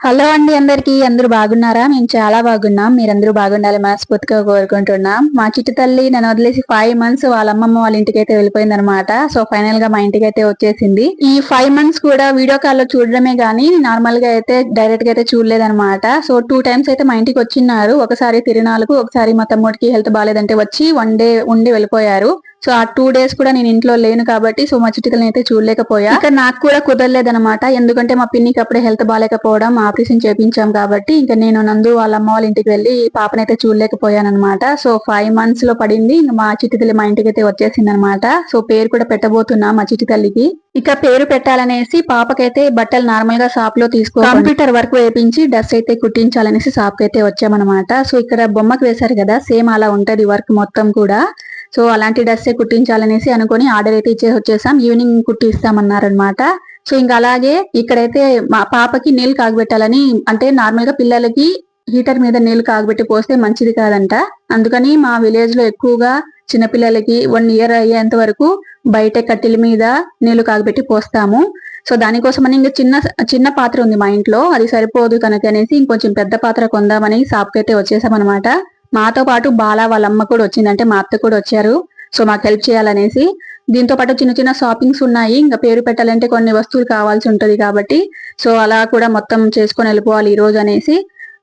Hello అండి అందరికీ అందరూ బాగున్నారా? మేము చాలా బాగున్నాం. మీరందరూ బాగుండాలి మనస్ఫూర్తిగా కోరుకుంటున్నాం. మా చిట్టు తల్లి నన్ను వదిలేసి ఫైవ్ మంత్స్ వాళ్ళ అమ్మమ్మ వాళ్ళ ఇంటికి అయితే వెళ్ళిపోయింది అనమాట సో ఫైనల్గా మా ఇంటికి అయితే వచ్చేసింది. ఈ ఫైవ్ మంత్స్ కూడా వీడియో కాల్లో చూడడమే గానీ నార్మల్గా అయితే డైరెక్ట్గా అయితే చూడలేదనమాట సో టూ టైమ్స్ అయితే మా ఇంటికి వచ్చిన్నారు. ఒకసారి తిరునాలకు ఒకసారి మా తమ్ముడికి హెల్త్ బాగాలేదంటే వచ్చి వన్ డే ఉండి వెళ్ళిపోయారు. సో ఆ టూ డేస్ కూడా నేను ఇంట్లో లేను కాబట్టి సో మా చిటికలను అయితే చూడలేకపోయా. ఇంకా నాకు కూడా కుదరలేదనమాట ఎందుకంటే మా పిన్నికి అప్పుడే హెల్త్ బాగాలేకపోవడం ఆపరేషన్ చేపించాం కాబట్టి ఇంకా నేను నందు వాళ్ళ అమ్మ వాళ్ళ ఇంటికి వెళ్ళి పాపనైతే చూడలేకపోయాను అనమాట సో ఫైవ్ మంత్స్లో పడింది ఇంకా మా చిట్టి తల్లి మా ఇంటికి అయితే వచ్చేసింది అనమాట సో పేరు కూడా పెట్టబోతున్నా మా చిట్టి తల్లికి ఇక పేరు పెట్టాలనేసి పాపకైతే బట్టలు నార్మల్గా షాప్లో తీసుకో కంప్యూటర్ వర్క్ వేపించి డ్రెస్ అయితే కుట్టించాలనేసి షాప్కి అయితే వచ్చామన్నమాట. సో ఇక్కడ బొమ్మకు వేశారు కదా సేమ్ అలా ఉంటది వర్క్ మొత్తం కూడా. సో అలాంటి డ్రెస్సే కుట్టించాలనేసి అనుకుని ఆర్డర్ అయితే ఇచ్చేసి వచ్చేసాం. ఈవినింగ్ కుట్టిస్తామన్నారు అనమాట సో ఇంకా అలాగే ఇక్కడైతే మా పాపకి నీళ్ళు కాగబెట్టాలని అంటే నార్మల్గా పిల్లలకి హీటర్ మీద నీళ్ళు కాగబెట్టి పోస్తే మంచిది కాదంట. అందుకని మా విలేజ్లో ఎక్కువగా చిన్నపిల్లలకి వన్ ఇయర్ అయ్యేంత వరకు బయట కట్టెల మీద నీళ్ళు కాగబెట్టి పోస్తాము. సో దానికోసమని ఇంకా చిన్న చిన్న పాత్ర ఉంది మా ఇంట్లో. అది సరిపోదు కనుక అనేసి ఇంకొంచెం పెద్ద పాత్ర కొందామని షాప్కి అయితే వచ్చేసామన్నమాట. మాతో పాటు బాలా వాళ్ళ అమ్మ కూడా వచ్చిందంటే మా అత్త కూడా వచ్చారు. సో మాకు హెల్ప్ చేయాలనేసి దీంతో పాటు చిన్న చిన్న షాపింగ్స్ ఉన్నాయి. ఇంకా పేరు పెట్టాలంటే కొన్ని వస్తువులు కావాల్సి ఉంటుంది కాబట్టి. సో అలా కూడా మొత్తం చేసుకొని వెళ్ళిపోవాలి ఈ రోజు అనేసి.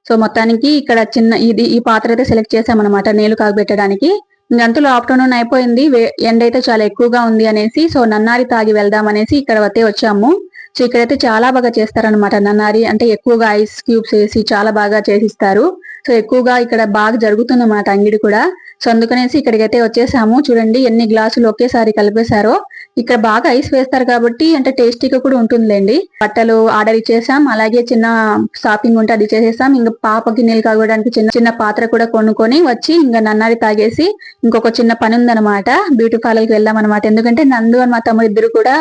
సో మొత్తానికి ఇక్కడ చిన్న ఇది ఈ పాత్ర అయితే సెలెక్ట్ చేసామన్నమాట నీళ్ళు కాగబెట్టడానికి. ఇంకంతలో ఆఫ్టర్నూన్ అయిపోయింది. ఎండ అయితే చాలా ఎక్కువగా ఉంది అనేసి. సో నన్నారి తాగి వెళ్దాం అనేసి ఇక్కడ అయితే వచ్చాము. సో ఇక్కడైతే చాలా బాగా చేస్తారనమాట నన్నారి. అంటే ఎక్కువగా ఐస్ క్యూబ్స్ వేసి చాలా బాగా చేసిస్తారు. సో ఎక్కువగా ఇక్కడ బాగా జరుగుతుంది అన్నమాట అంగిడి కూడా. సో అందుకనేసి ఇక్కడికైతే వచ్చేసాము. చూడండి ఎన్ని గ్లాసులు ఒకేసారి కలిపేశారో. ఇక్కడ బాగా ఐస్ వేస్తారు కాబట్టి అంటే టేస్టీగా కూడా ఉంటుందిలేండి. బట్టలు ఆర్డర్ ఇచ్చేసాం. అలాగే చిన్న షాపింగ్ ఉంటే అది చేసేసాం. ఇంకా పాపకి నీళ్ళు కాగడానికి చిన్న చిన్న పాత్ర కూడా కొనుక్కొని వచ్చి ఇంకా నన్నారి తాగేసి ఇంకొక చిన్న పని ఉందన్నమాట. బ్యూటీ పార్లర్కి వెళ్దాం అనమాట ఎందుకంటే నందు అని మా తమ్ముడు ఇద్దరు కూడా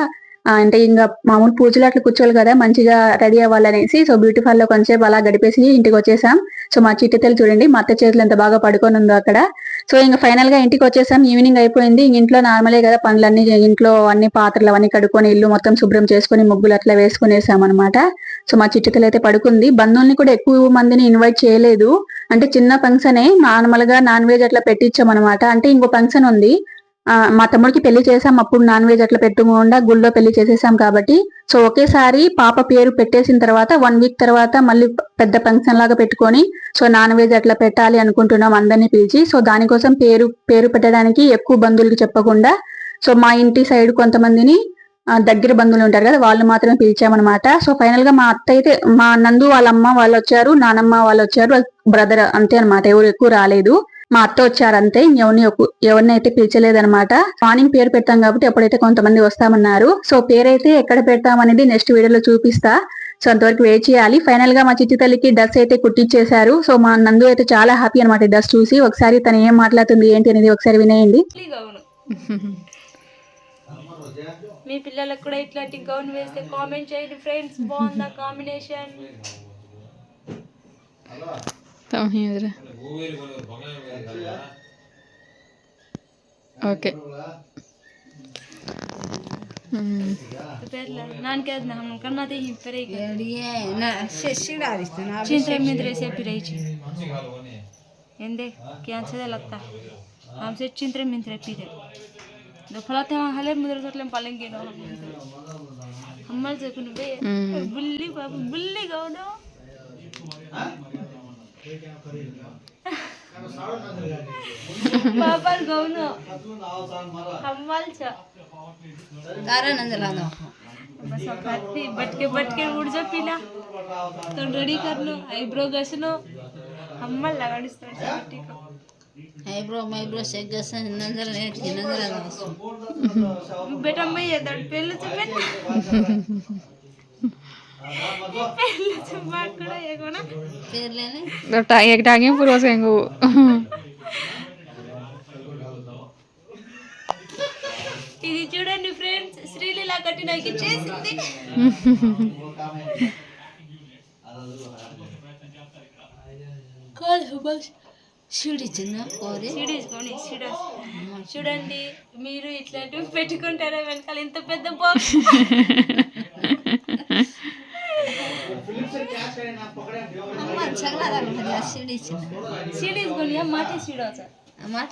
అంటే ఇంకా మామూలు పూజలు అట్లా కూర్చోవాలి కదా మంచిగా రెడీ అవ్వాలనేసి సో బ్యూటీ పార్లర్ కొంచెంసేపు అలా గడిపేసి ఇంటికి వచ్చేసాం. సో మా చిట్టితలు చూడండి మా అత్త చేతులు ఎంత బాగా పడుకొని ఉందో అక్కడ. సో ఇంకా ఫైనల్గా ఇంటికి వచ్చేసాం ఈవినింగ్ అయిపోయింది. ఇంట్లో నార్మలే కదా పనులన్నీ ఇంట్లో అన్ని పాత్రలు అవన్నీ కడుక్కొని ఇల్లు మొత్తం శుభ్రం చేసుకొని ముగ్గులు అట్లా వేసుకునేసాం అనమాట సో మా చిట్టుతలు అయితే పడుకుంది. బంధువుల్ని కూడా ఎక్కువ మందిని ఇన్వైట్ చేయలేదు. అంటే చిన్న ఫంక్షనే నార్మల్గా నాన్ వెజ్ అట్లా పెట్టించాం అనమాట అంటే ఇంకో ఫంక్షన్ ఉంది. మా తమ్ముడికి పెళ్ళి చేసాం అప్పుడు నాన్ వెజ్ అట్లా పెట్టకుండా గుళ్ళో పెళ్ళి చేసేసాం కాబట్టి. సో ఒకేసారి పాప పేరు పెట్టేసిన తర్వాత వన్ వీక్ తర్వాత మళ్ళీ పెద్ద ఫంక్షన్ లాగా పెట్టుకొని సో నాన్ వెజ్ అట్లా పెట్టాలి అనుకుంటున్నాం అందరినీ పిలిచి. సో దానికోసం పేరు పేరు పెట్టడానికి ఎక్కువ బంధువులకి చెప్పకుండా సో మా ఇంటి సైడ్ కొంతమందిని దగ్గర బంధువులు ఉంటారు కదా వాళ్ళు మాత్రమే పిలిచామన్నమాట. సో ఫైనల్గా మా అత్త అయితే మా నందు వాళ్ళ అమ్మ వాళ్ళు వచ్చారు నానమ్మ వాళ్ళు వచ్చారు బ్రదర్ అంతే అనమాట ఎవరు ఎక్కువ రాలేదు. మా అత్త వచ్చారు అంతే ఎవరిని ఎక్కు- ఎవరిని అయితే పిలిచలేదన్నమాట మార్నింగ్ పేరు పెడతాం కాబట్టి అప్పుడైతే కొంతమంది వస్తామన్నారు. సో పేరైతే ఎక్కడ పెడతాం అనేది నెక్స్ట్ వీడియోలో చూపిస్తా. సో అంతవరకు వెయిట్ చేయాలి. ఫైనల్గా మా చిట్టి తల్లికి డ్రెస్ అయితే కుట్టించేశారు సో మా నందు అయితే చాలా హ్యాపీ అనమాట డ్రెస్ చూసి. ఒకసారి తను ఏం మాట్లాడుతుంది ఏంటి అనేది ఒకసారి వినేయండి. మీ పిల్లలకు కూడా ఇట్లాంటి గౌన్ వేస్తే కామెంట్ చేయండి ఫ్రెండ్స్ బాగుందా combination ನಾನು ಕೇಳಿದ್ ನಮ್ಮ ಕನ್ನಡ ಹಿಂಪರೆ ಚಿಂತೆ ಮಿದ್ರೆ ಸೇಪಿ ರೈಚಿ ಎಂದೆ ಕ್ಯಾನ್ಸರ್ ಲತ್ತ हमसे चिंतरे मिंत्रे पीते दो फलाते हम हले मुद्र सटले पलंगे नो हम्मल से कुन बे बुल्ली बाबू बुल्ली गौनो बाबा गौनो हम्मल छ बस अब खाती बटके बटके उड़ जा पीला तो रेडी कर लो आईब्रो घसनो हम्मल लगाड़ी स्टार्ट ठीक ఐబ్రో మైబ్రో సెట్ చేస్తే నందర నేటికి నందర కావచ్చు बेटा मैं ये दर्द पहले से पहले पहले से बात करो ये को ना పేర్లేని एक टांगे पूर्व सेंगू కట్టి నాకు ఇచ్చేసింది. చూడించిందా చూడండి మీరు ఇట్లాంటివి పెట్టుకుంటారా వెనకాల ఇంత పెద్ద బాక్స్ మాట మాట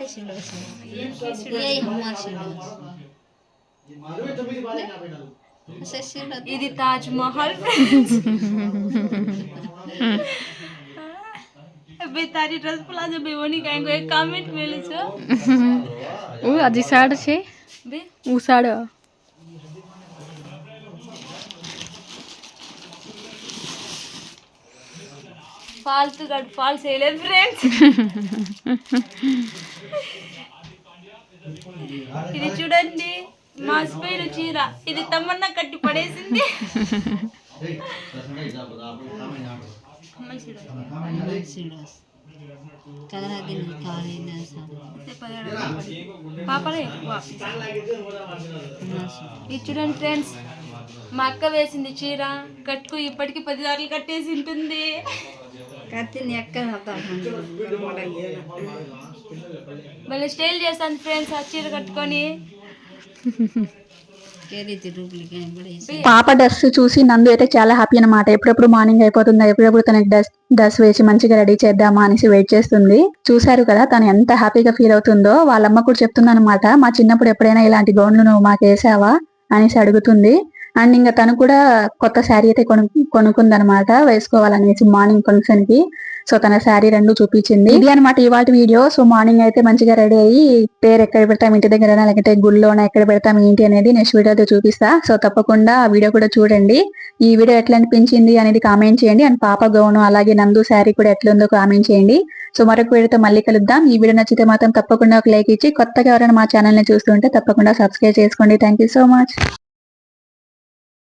ఇది తాజ్ మహల్ બે તારી ડ્રેસ પ્લાઝો બે વણી કાઈ કોઈ કમેન્ટ મેલું છે ઓ આજે સાડ છે બે ઓ સાડ ફાલતુ ગડ ફાલ સેલે ફ્રેન્ડ્સ ఇది చూడండి మా మాసిపోయిన చీర. ఇది తమ్మన్న కట్టి పడేసింది. పాపలే ఇది చూడండి ఫ్రెండ్స్ మా అక్క వేసింది చీర. కట్టుకు ఇప్పటికి పది సార్లు కట్టేసి ఉంటుంది. కత్తిని అక్క మళ్ళీ స్టైల్ చేస్తాను ఫ్రెండ్స్ ఆ చీర కట్టుకొని. పాప డ్రెస్ చూసి నందు అయితే చాలా హ్యాపీ అనమాట ఎప్పుడెప్పుడు మార్నింగ్ అయిపోతుందా ఎప్పుడెప్పుడు తనకి డ్రెస్ డ్రెస్ వేసి మంచిగా రెడీ చేద్దామా అనేసి వెయిట్ చేస్తుంది. చూశారు కదా తను ఎంత హ్యాపీగా ఫీల్ అవుతుందో. వాళ్ళమ్మ కూడా చెప్తుంది అనమాట మా చిన్నప్పుడు ఎప్పుడైనా ఇలాంటి గౌన్లు నువ్వు మాకు వేసావా? అనేసి అడుగుతుంది. అండ్ ఇంకా తను కూడా కొత్త శారీ అయితే కొను కొనుక్కుందనమాట వేసుకోవాలనేసి మార్నింగ్ ఫంక్షన్కి. సో తన శారీ రెండు చూపించింది. ఇది అనమాట ఇవాటి వీడియో. సో మార్నింగ్ అయితే మంచిగా రెడీ అయ్యి పేరు ఎక్కడ పెడతాం ఇంటి దగ్గర లేకపోతే గుళ్ళోనా ఎక్కడ పెడతాం ఏంటి అనేది నెక్స్ట్ వీడియోతో చూపిస్తా. సో తప్పకుండా ఆ వీడియో కూడా చూడండి. ఈ వీడియో ఎట్లా అనిపించింది అనేది కామెంట్ చేయండి. అండ్ పాప గౌను అలాగే నందు శారీ కూడా ఎట్లుందో కామెంట్ చేయండి. సో మరొక వీడియోతో మళ్ళీ కలుద్దాం. ఈ వీడియో నచ్చితే మాత్రం తప్పకుండా ఒక లైక్ ఇచ్చి కొత్తగా ఎవరైనా మా ఛానల్ని చూస్తుంటే తప్పకుండా సబ్స్క్రైబ్ చేసుకోండి. Thank you so much